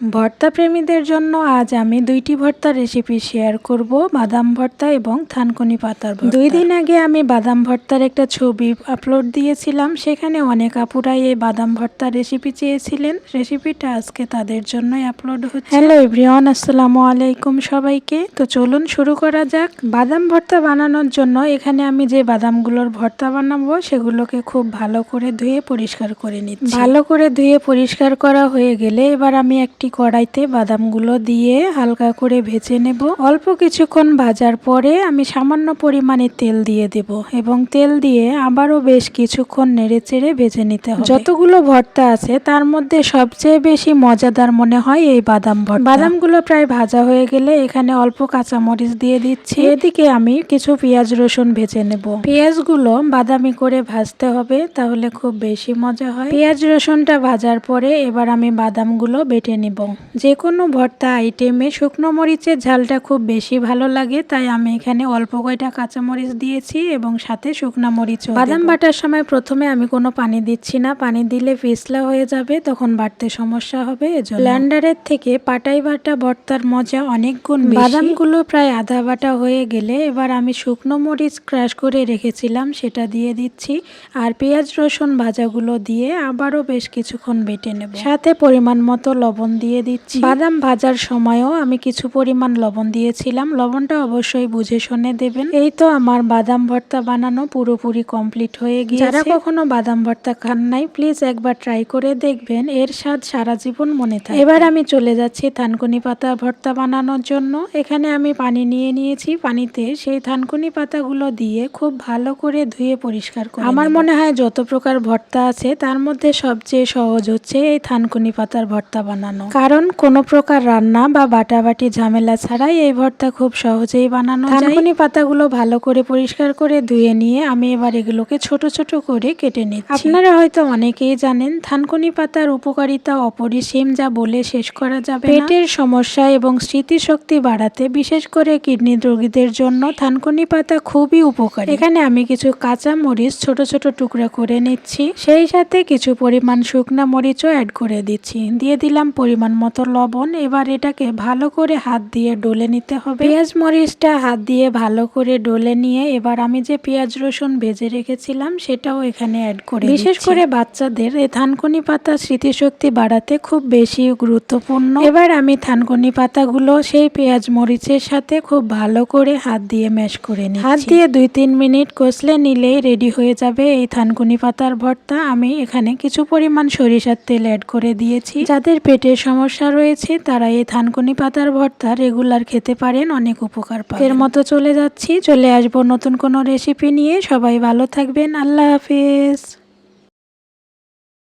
ভর্তা প্রেমীদের জন্য আজ আমি দুইটি ভর্তা রেসিপি শেয়ার করব, বাদাম ভর্তা এবং থানকুনি পাতার ভর্তা। দুই দিন আগে আমি বাদাম ভর্তার একটা ছবি আপলোড দিয়েছিলাম, সেখানে অনেক আপুরাই এই বাদাম ভর্তার রেসিপি চেয়েছিলেন। রেসিপিটা আজকে তাদের জন্যই আপলোড হচ্ছে। হ্যালো এভরিওয়ান, আসসালামু আলাইকুম সবাইকে। তো চলুন শুরু করা যাক। বাদাম ভর্তা বানানোর জন্য এখানে আমি যে বাদামগুলোর ভর্তা বানাবো, সেগুলোকে খুব ভালো করে ধুয়ে পরিষ্কার করে নিচ্ছি। ভালো করে ধুয়ে পরিষ্কার করা হয়ে গেলে এবার আমি একটি কড়াইতে বাদামগুলো দিয়ে হালকা করে ভেজে নেব। অল্প কিছুক্ষণ ভাজার পরে আমি সামান্য পরিমাণে তেল দিয়ে দেব এবং তেল দিয়ে আবারও বেশ কিছুক্ষণ নেড়ে চেড়ে ভেজে নিতে হবে। যতগুলো ভর্তা আছে, তার মধ্যে সবচেয়ে বেশি মজাদার মনে হয় এই বাদাম ভর্তা। বাদামগুলো প্রায় ভাজা হয়ে গেলে এখানে অল্প কাঁচামরিচ দিয়ে দিচ্ছি। এদিকে আমি কিছু পেঁয়াজ রসুন ভেজে নেব। পেঁয়াজগুলো বাদামি করে ভাজতে হবে, তাহলে খুব বেশি মজা হয়। পেঁয়াজ রসুনটা ভাজার পরে এবার আমি বাদামগুলো বেটে নিব। যে কোনো ভর্তা আইটেমে শুকনো মরিচের ঝালটা খুব বেশি ভালো লাগে তাই আমি এখানে অল্প কয়টা কাঁচামরিচ দিয়েছি এবং সাথে শুকনা মরিচ বাদাম বাটার সময় প্রথমে আমি কোনো পানি দিচ্ছি না পানি দিলে পিছলা হয়ে যাবে তখন বাটতে সমস্যা হবে এজন্য ব্ল্যান্ডারের থেকে পাটাই বাটা ভর্তার মজা অনেক গুণ বাদামগুলো প্রায় আধা বাটা হয়ে গেলে এবার আমি শুকনো মরিচ ক্রাশ করে রেখেছিলাম সেটা দিয়ে দিচ্ছি আর পেঁয়াজ রসুন ভাজাগুলো দিয়ে আবারও বেশ কিছুক্ষণ বেটে নেব। সাথে পরিমাণ মতো লবণ দিয়ে দিচ্ছি। বাদাম ভাজার সময়ও আমি কিছু পরিমাণ লবণ দিয়েছিলাম। লবণটা অবশ্যই বুঝে শুনে দেবেন। এই তো আমার বাদাম ভর্তা বানানো পুরোপুরি কমপ্লিট হয়ে গিয়ে যারা কখনো বাদাম ভর্তা খান নাই প্লিজ একবার ট্রাই করে দেখবেন। এর স্বাদ সারা জীবন মনে থাকে। এবার আমি চলে যাচ্ছি থানকুনি পাতা ভর্তা বানানোর জন্য। এখানে আমি পানি নিয়ে নিয়েছি পানিতে। সেই থানকুনি পাতাগুলো দিয়ে খুব ভালো করে ধুয়ে পরিষ্কার করে আমার মনে হয় যত প্রকার ভর্তা আছে তার মধ্যে সবচেয়ে সহজ হচ্ছে এই থানকুনি পাতার ভর্তা বানানো। কারণ কোনো প্রকার রান্না বা বাটাবাটি ঝামেলা ছাড়াই এই ভর্তা খুব সহজেই বানানো থানকুনি পাতাগুলো ভালো করে পরিষ্কার করে ধুয়ে নিয়ে আমি এবার এগুলোকে ছোট ছোট করে কেটে নিচ্ছি। আপনারা হয়তো অনেকেই জানেন থানকুনি পাতার উপকারিতা অপরিসীম যা বলে শেষ করা যাবে পেটের সমস্যা এবং স্মৃতিশক্তি বাড়াতে, বিশেষ করে কিডনি রোগীদের জন্য থানকুনি পাতা খুবই উপকারী। এখানে আমি কিছু কাঁচা মরিচ ছোট ছোট টুকরা করে নিচ্ছি। সেই সাথে কিছু পরিমাণ শুকনা মরিচও অ্যাড করে দিচ্ছি। দিয়ে দিলাম পরিমাণ মতো লবণ এবার এটাকে ভালো করে হাত দিয়ে ডলে নিতে হবে। পেঁয়াজ মরিচটা হাত দিয়ে ভালো করে ডলে নিয়ে এবার আমি যে পেঁয়াজ রসুন ভেজে রেখেছিলাম সেটাও এখানে অ্যাড করে বিশেষ করে বাচ্চাদের এই থানকুনি পাতা স্মৃতিশক্তি বাড়াতে খুব বেশি গুরুত্বপূর্ণ। এবার আমি থানকুনি পাতাগুলো সেই পেঁয়াজ মরিচের সাথে খুব ভালো করে হাত দিয়ে ম্যাশ করে নিই হাত দিয়ে দুই তিন মিনিট কষলে নিলেই রেডি হয়ে যাবে এই থানকুনি পাতার ভর্তা। আমি এখানে কিছু পরিমাণ সরিষার তেল অ্যাড করে দিয়েছি। যাদের পেটের সমস্যা রয়েছে, তারা এই থানকুনি পাতার ভর্তা রেগুলার খেতে পারেন, অনেক উপকার পাবেন। এর মতো চলে যাচ্ছি, চলে আসব নতুন কোনো রেসিপি নিয়ে। সবাই ভালো থাকবেন, আল্লাহ হাফিজ।